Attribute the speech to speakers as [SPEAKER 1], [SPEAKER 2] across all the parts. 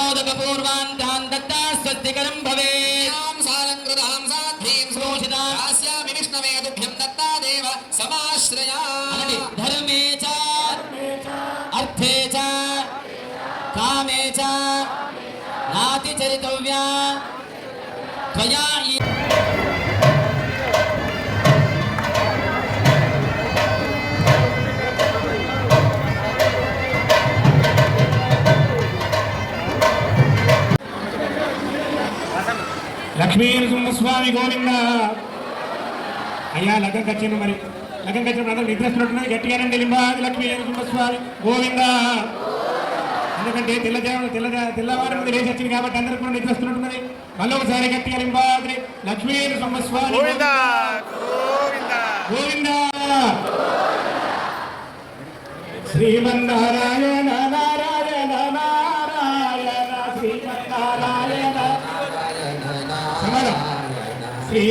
[SPEAKER 1] मोदकपूर्वान् तान् दत्ता स्वस्तिकरं भवेत्।
[SPEAKER 2] सालङ्कृतां साध्वीं
[SPEAKER 1] श्रोषिता
[SPEAKER 2] दास्यामि विष्णवे तुभ्यं दत्ता देव समाश्रया।
[SPEAKER 1] धर्मे च अर्थे च कामे च नातिचरितव्या। त्वया इयं
[SPEAKER 3] లక్ష్మీ నరసింహస్వామి గోవింద అయ్యా లగ్గం కచ్చింది మరి. లగ్గం కచ్చిన అందరూ నిద్రస్తున్నట్టున్నది గట్టిగానండి లింబాది లక్ష్మీ నరసింహస్వామి గోవింద ఎందుకంటే తెల్లజాము తెల్ల తెల్లవారి నుండి లేచి వచ్చింది కాబట్టి అందరికి కూడా నిద్రస్తున్నట్టున్నది మళ్ళీ ఒకసారి గట్టిగా లింబాద్రి లక్ష్మీ నరసింహస్వామి గోవింద గోవింద శ్రీమన్నారాయణ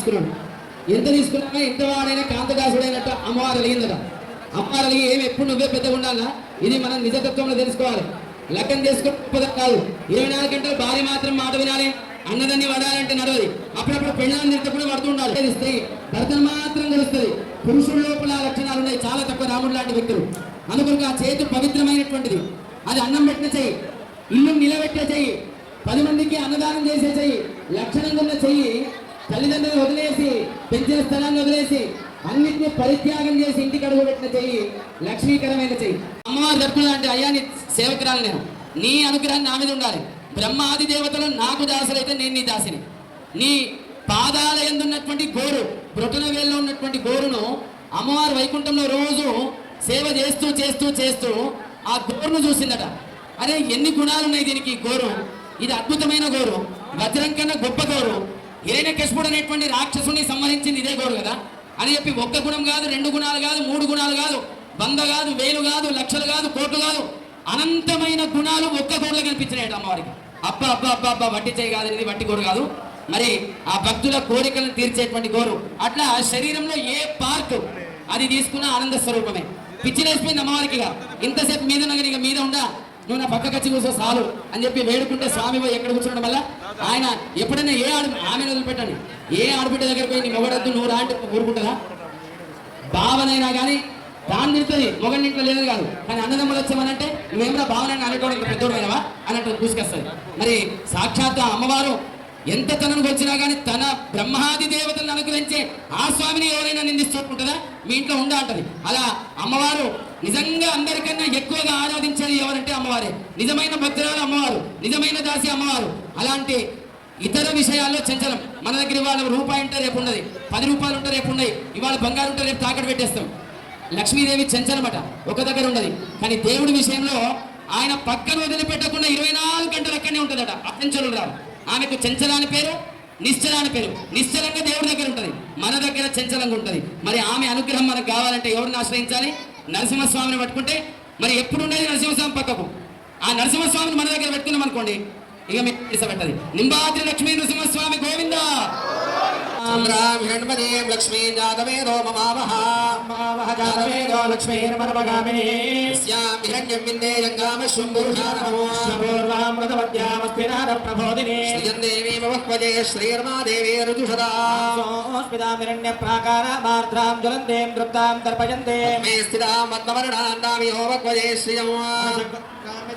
[SPEAKER 1] తీసుకున్నాడు. ఎంత తీసుకున్నా ఎంత వాడైనా కాంతదాసుడైనట్టు అమ్మవారు అలిగిందట. అమ్మవారు అలిగి ఏమి ఎప్పుడు నువ్వే పెద్దగా ఉండాలా? ఇది మనం నిజతత్వంలో తెలుసుకోవాలి. లగ్గం చేసుకుని కాదు. ఇరవై నాలుగు గంటలు భార్య మాత్రం మాట వినాలి అన్నదాన్ని వడాలంటే నడవది. అప్పుడప్పుడు పెళ్ళాన్ని కూడా పడుతూ ఉండాలి. అది స్త్రీ భర్తను మాత్రం తెలుస్తుంది. పురుషుల లోపల ఆ లక్షణాలు ఉన్నాయి. చాలా తక్కువ రాముడు లాంటి వ్యక్తులు. అందుకొరకు ఆ చేతి పవిత్రమైనటువంటిది. అది అన్నం పెట్టిన చెయ్యి ఇల్లు నిలబెట్టే చెయ్యి పది మందికి అన్నదానం చేసే చెయ్యి లక్షణంగా ఉన్న చెయ్యి తల్లిదండ్రులు వదిలేసి పెంచిన స్థలాన్ని వదిలేసి అన్నింటినీ పరిత్యాగం చేసి ఇంటికి అడుగుపెట్టిన చెయ్యి లక్ష్మీకరమైన చెయ్యి. అమ్మవారు తప్పులు అంటే అయ్యా నీ సేవకురాలు నేను. నీ అనుగ్రహం నా మీద ఉండాలి. బ్రహ్మాది దేవతలు నాకు దాసులైతే నేను నీ దాసిని. నీ పాదాల ఎందున్నటువంటి గోరు బ్రొటన వేల్లో ఉన్నటువంటి గోరును అమ్మవారు వైకుంఠంలో రోజు సేవ చేస్తూ చేస్తూ చేస్తూ ఆ గోరును చూసిందట. అరే ఎన్ని గుణాలు ఉన్నాయి దీనికి గోరు? ఇది అద్భుతమైన గోరు. వజ్రం కన్నా గొప్ప గోరు. హిరణ్యకశిపుడు అనేటువంటి రాక్షసుని సంహరించింది ఇదే గోరు కదా? అని చెప్పి ఒక్క గుణం కాదు రెండు గుణాలు కాదు మూడు గుణాలు కాదు వంద కాదు వేలు కాదు లక్షలు కాదు కోట్లు కాదు అనంతమైన గుణాలు ఒక్క గోడలో కనిపించినాయట అమ్మవారికి. అబ్బా అబ్బా అబ్బా అబ్బా వట్టి చేయి కాదు ఇది వట్టి గోరు కాదు. మరి ఆ భక్తుల కోరికలను తీర్చేటువంటి గోరు. అట్లా శరీరంలో ఏ పార్ట్ అది తీసుకున్న ఆనంద స్వరూపమే. పిచ్చి లేచిపోయింది అమ్మవారికి ఇక. ఇంతసేపు మీద ఉన్నగా ఇక మీద ఉండా? నువ్వు నా పక్కకు వచ్చి కూర్చో చాలు అని చెప్పి వేడుకుంటే స్వామి ఎక్కడ కూర్చోవడం వల్ల ఆయన ఎప్పుడైనా ఏ ఆడు ఆమెను వదిలిపెట్టండి? ఏ ఆడబిడ్డ దగ్గర పోయి నీ మొగడద్దు నువ్వు రా అంటే ఊరుకుంటుందా భావనైనా కానీ దాని తిడుతుంది మొగడి ఇంట్లో లేదు కాదు. కానీ అన్నదమ్ములు వచ్చామనంటే నువ్వేమన్నా భావన అనేటోడు పెద్దోడైనవా అన్నట్టు చూసుకొస్తుంది మరి సాక్షాత్ అమ్మవారు ఎంత తనకు వచ్చినా కానీ తన బ్రహ్మాది దేవతలను అనుగ్రహించే ఆ స్వామిని ఎవరైనా నిందిస్తుంటుందా మీ ఇంట్లో ఉందా అంటది. అలా అమ్మవారు నిజంగా అందరికన్నా ఎక్కువగా ఆరాధించేది ఎవరంటే అమ్మవారే. నిజమైన భక్తురాలు అమ్మవారు నిజమైన దాసి అమ్మవారు. అలాంటి ఇతర విషయాల్లో చంచలం. మన దగ్గర ఇవాళ రూపాయి ఉంటే రేపు ఉన్నది పది రూపాయలు ఉంటే రేపు ఉన్నాయి ఇవాళ బంగారు ఉంటే రేపు తాకట్టు పెట్టేస్తాం. లక్ష్మీదేవి చంచలమట ఒక దగ్గర ఉండదు. కానీ దేవుడి విషయంలో ఆయన పక్కన వదిలిపెట్టకుండా ఇరవై నాలుగు గంటలు అక్కడనే ఉంటుందట. అచంచలు రాదు ఆమెకు చంచల అని పేరు నిశ్చల అని పేరు. నిశ్చలంగా దేవుడి దగ్గర ఉంటుంది. మన దగ్గర చంచలంగా ఉంటుంది. మరి ఆమె అనుగ్రహం మనకు కావాలంటే ఎవరిని ఆశ్రయించాలి? నరసింహస్వామిని పట్టుకుంటే మరి ఎప్పుడు ఉండేది నరసింహస్వామి పక్కకు? ఆ నరసింహస్వామిని మన దగ్గర పెట్టుకున్నాం అనుకోండి ఇక మీకు పెట్టదు. నింబాద్రి లక్ష్మీ నరసింహస్వామి గోవింద?
[SPEAKER 2] ब्राह्मणपदे लक्ष्मी जातवेदो ममावः
[SPEAKER 3] ममावः जातवेदो
[SPEAKER 2] लक्ष्मीर्मनमगामिनी स्यां हिरण्यं विन्दे
[SPEAKER 3] यङ्गामशुम्भूर्धामपूर्वामृतवद्यामस्मिनादप्रबोधिनी श्रियन्देवी
[SPEAKER 2] ममह्वजे श्रीर्मा देवी ऋजुषदा सोऽस्मितां हिरण्यप्राकारामार्द्रां
[SPEAKER 3] ज्वलन्तीं तृप्तां तर्पयन्ते मे
[SPEAKER 2] स्थितां पद्मवर्णान्दामि होमह्वजे श्रियं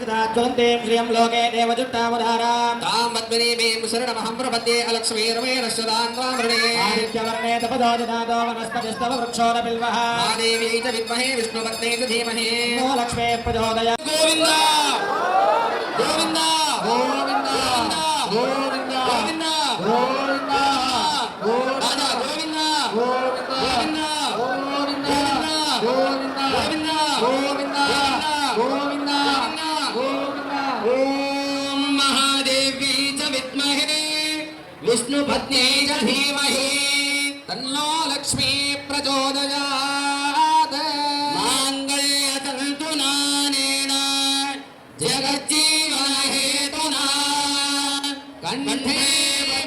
[SPEAKER 2] श्रियं
[SPEAKER 3] लोके देवजुट्टामुधारां तां पद्मिनीमीं
[SPEAKER 2] शरणमहं प्रपद्ये अलक्ष्मीर्वेणश्वदान्वामृणे ప్రపద్యే అలక్ష్మీర్మే నశ్వదాన్వామృణే
[SPEAKER 3] ఆదిత్యవర్ణే తపదో దదాతో వనస్పతిస్తవ వృక్షోరబిల్వః
[SPEAKER 2] ఆ దేవీ చ విద్మహే విష్ణుపత్నే చ ధీమహి
[SPEAKER 3] నమో లక్ష్మీ ప్రచోదయ
[SPEAKER 1] గోవింద గోవింద
[SPEAKER 2] గోవింద
[SPEAKER 1] గోవింద
[SPEAKER 2] గోవింద
[SPEAKER 1] గోవింద
[SPEAKER 2] గోవింద
[SPEAKER 1] రాజా గోవింద
[SPEAKER 2] గోవింద
[SPEAKER 1] గోవింద
[SPEAKER 2] గోవింద
[SPEAKER 1] గోవింద
[SPEAKER 2] గోవింద
[SPEAKER 1] గోవింద
[SPEAKER 2] గోవింద
[SPEAKER 1] గోవింద విష్ణు పత్ని చ ధీమహి
[SPEAKER 2] తన్నో లక్ష్మీ ప్రచోదయాత్.
[SPEAKER 1] మాంగళ్యతంతునానేన జగజ్జీవన హేతునా కంఠే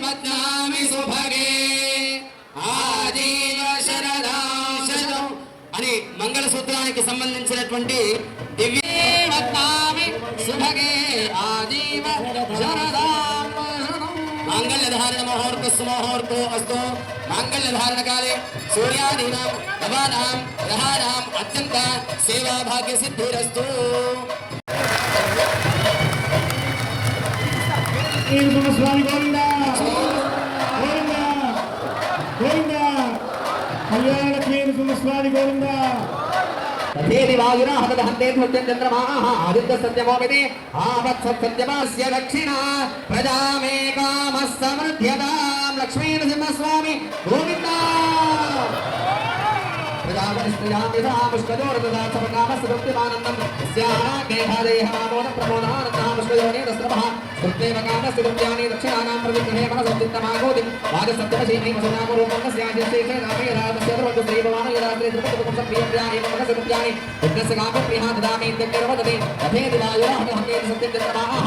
[SPEAKER 1] బధ్నామి సుభగే. ఆజీవ శరదాం అని మంగళసూత్రానికి సంబంధించినటువంటి దివ్య బధ్నామి సుభగే ఆజీవ శరదాం మాంగళ్యధారణ ముహూర్తస్సు ముహూర్తో అస్తు మాంగళ్యధారణ కాలే సూర్యాదీనాం నవానాం గ్రహాణాం అత్యంత సేవా భాగ్య సిద్ధిరస్తు
[SPEAKER 3] స్వామి గోవింద గోవింద గోవింద కళ్యాణ లక్ష్మీ స్వామి గోవింద
[SPEAKER 2] తథేది వాయునా హతదహంతే ధ్వజం చంద్రమాః ఆదిత్య సత్యమోమితి ఆవత్స సత్యమాస్య దక్షిణ ప్రజామే కామः సమృద్ధ్యతాం లక్ష్మీ నృసింహస్వామి గోవిందా! ప్రజాపతిష్టయామిషాముష్కజోరదాసపకామస్సుప్తిమానందం స్యాదేహాదేహామోద ప్రమోదానందాముష్కజోనేతస్రవః స్తుత్యేవకామస్సుప్త్యాని దక్షిణానాం ప్రవిగ్రహే మనసత్తిత్తమాగోది వాజసప్తమశీని వసునామరూపం స్యాశేషే నామే రాజస్య ధ్రువంతు శ్రీభవాన యదాత్రే ధ్రువంతు సంప్రియంత్యాని మనసరుప్త్యాని పుత్రస్య కామప్రియా దదామి ఇత్యర్వదతి తథేది వాయురాహతహంతే సత్యం చంద్రమాః